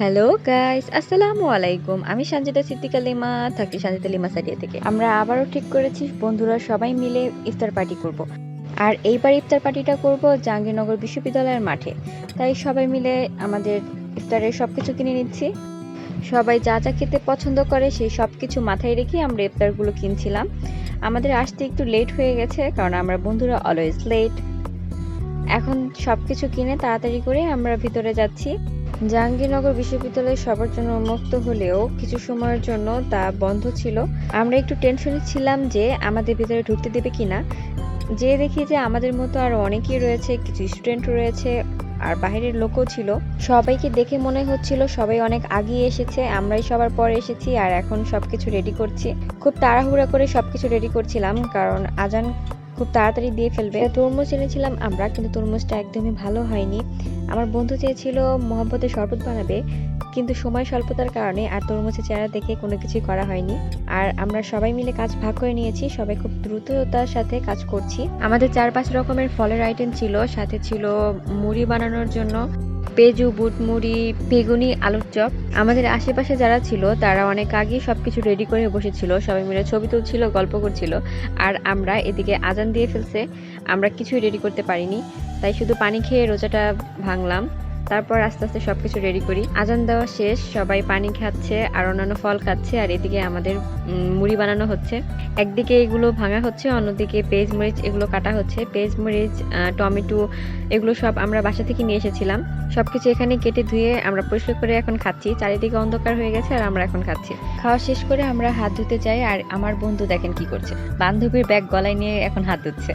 Hello guys আসসালামু আলাইকুম আমি সঞ্জিতা সিদ্দিকা লিমা থাকি সঞ্জিতা লিমা সারিয়া থেকে। আমরা আবারও ঠিক করেছি, বন্ধুরা সবাই মিলে ইফতার পার্টি করব। আর এইবার ইফতার পার্টিটা করব জাহাঙ্গীরনগর বিশ্ববিদ্যালয়ের মাঠে। তাই সবাই মিলে আমাদের ইফতারের সব কিছু কিনে নিচ্ছি। সবাই যা যা খেতে পছন্দ করে সেই সব কিছু মাথায় রেখে আমরা ইফতারগুলো কিনছিলাম। আমাদের আসতে একটু লেট হয়ে গেছে, কারণ আমরা বন্ধুরা অলওয়েজ লেট এখন সব কিছু কিনে তাড়াতাড়ি করে আমরা ভিতরে যাচ্ছি। জাহাঙ্গীরনগর বিশ্ববিদ্যালয় সবার জন্য উন্মুক্ত হলেও কিছু সময়ের জন্য তা বন্ধ ছিল। আমরা একটু টেনশনে ছিলাম যে আমাদের ভিতরে ঢুকতে দেবে কিনা। যে দেখি যে আমাদের মতো আর অনেকেই রয়েছে, কিছু স্টুডেন্ট রয়েছে, আর বাইরের লোকও ছিল। সবাইকে দেখে মনে হচ্ছিল সবাই অনেক আগিয়ে এসেছে, আমরাই সবার পরে এসেছি, আর এখন সবকিছু রেডি করছি। খুব তাড়াহুড়া করে সবকিছু রেডি করছিলাম, কারণ আজান খুব তাড়াতাড়ি দিয়ে ফেলবে। তরমুজ এনেছিলাম আমরা, কিন্তু তরমুজটা একদমই ভালো হয়নি। আমার বন্ধু চেয়েছিল মহব্বতের শরবত বানাবে, কিন্তু সময় স্বল্পতার কারণে আর তরমুজের চেহারা দেখে কোনো কিছুই করা হয়নি। আর আমরা সবাই মিলে কাজ ভাগ করে নিয়েছি, সবাই খুব দ্রুততার সাথে কাজ করছি। আমাদের চার পাঁচ রকমের ফলের আইটেম ছিল, সাথে ছিল মুড়ি বানানোর জন্য। পেজু, বুটমুড়ি, বেগুনি, আলুর চপ। আমাদের আশেপাশে যারা ছিল, তারা অনেক আগেই সবকিছু রেডি করে বসেছিল। সবাই মিলে ছবি তুলছিল, গল্প করছিল। আর আমরা এদিকে আজান দিয়ে ফেলছে। আমরা কিছুই রেডি করতে পারিনি। তাই শুধু পানি খেয়ে রোজাটা ভাঙলাম। তারপর আস্তে আস্তে সবকিছু রেডি করি। আজান দেওয়া শেষ, সবাই পানি খাচ্ছে, আর অন্যান্য ফল খাচ্ছে, আর এদিকে আমাদের মুড়ি বানানো হচ্ছে। একদিকে এগুলো ভাঙা হচ্ছে, অন্যদিকে পেঁয়াজ মরিচ এগুলো কাটা হচ্ছে। পেঁয়াজ মরিচ টমেটো এগুলো সব আমরা বাসা থেকে নিয়ে এসেছিলাম। সবকিছু এখানে কেটে ধুয়ে আমরা পরিষ্কার করে এখন খাচ্ছি। চারিদিকে অন্ধকার হয়ে গেছে, আর আমরা এখন খাচ্ছি। খাওয়া শেষ করে আমরা হাত ধুতে যাই, আর আমার বন্ধু দেখেন কি করছে। বান্ধবীর ব্যাগ গলায় নিয়ে এখন হাত ধুচ্ছে।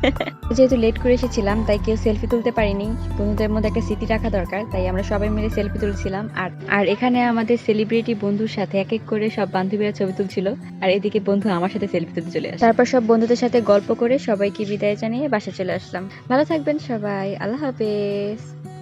যেহেতু লেট করে এসেছিলাম, তাই কেউ সেলফি তুলতে পারিনি। বন্ধুদের মধ্যে একটা স্মৃতি রাখা দরকার, তাই আমরা সবাই মিলে সেলফি তুলছিলাম। আর আর এখানে আমাদের সেলিব্রিটি বন্ধুর সাথে এক এক করে সব বান্ধবীরা ছবি তুলছিল। আর এদিকে বন্ধু আমার সাথে সেলফি তুলতে চলে আসে। তারপর সব বন্ধুদের সাথে গল্প করে সবাইকে বিদায় জানিয়ে বাসা চলে আসলাম। ভালো থাকবেন সবাই, আল্লাহ হাফেজ।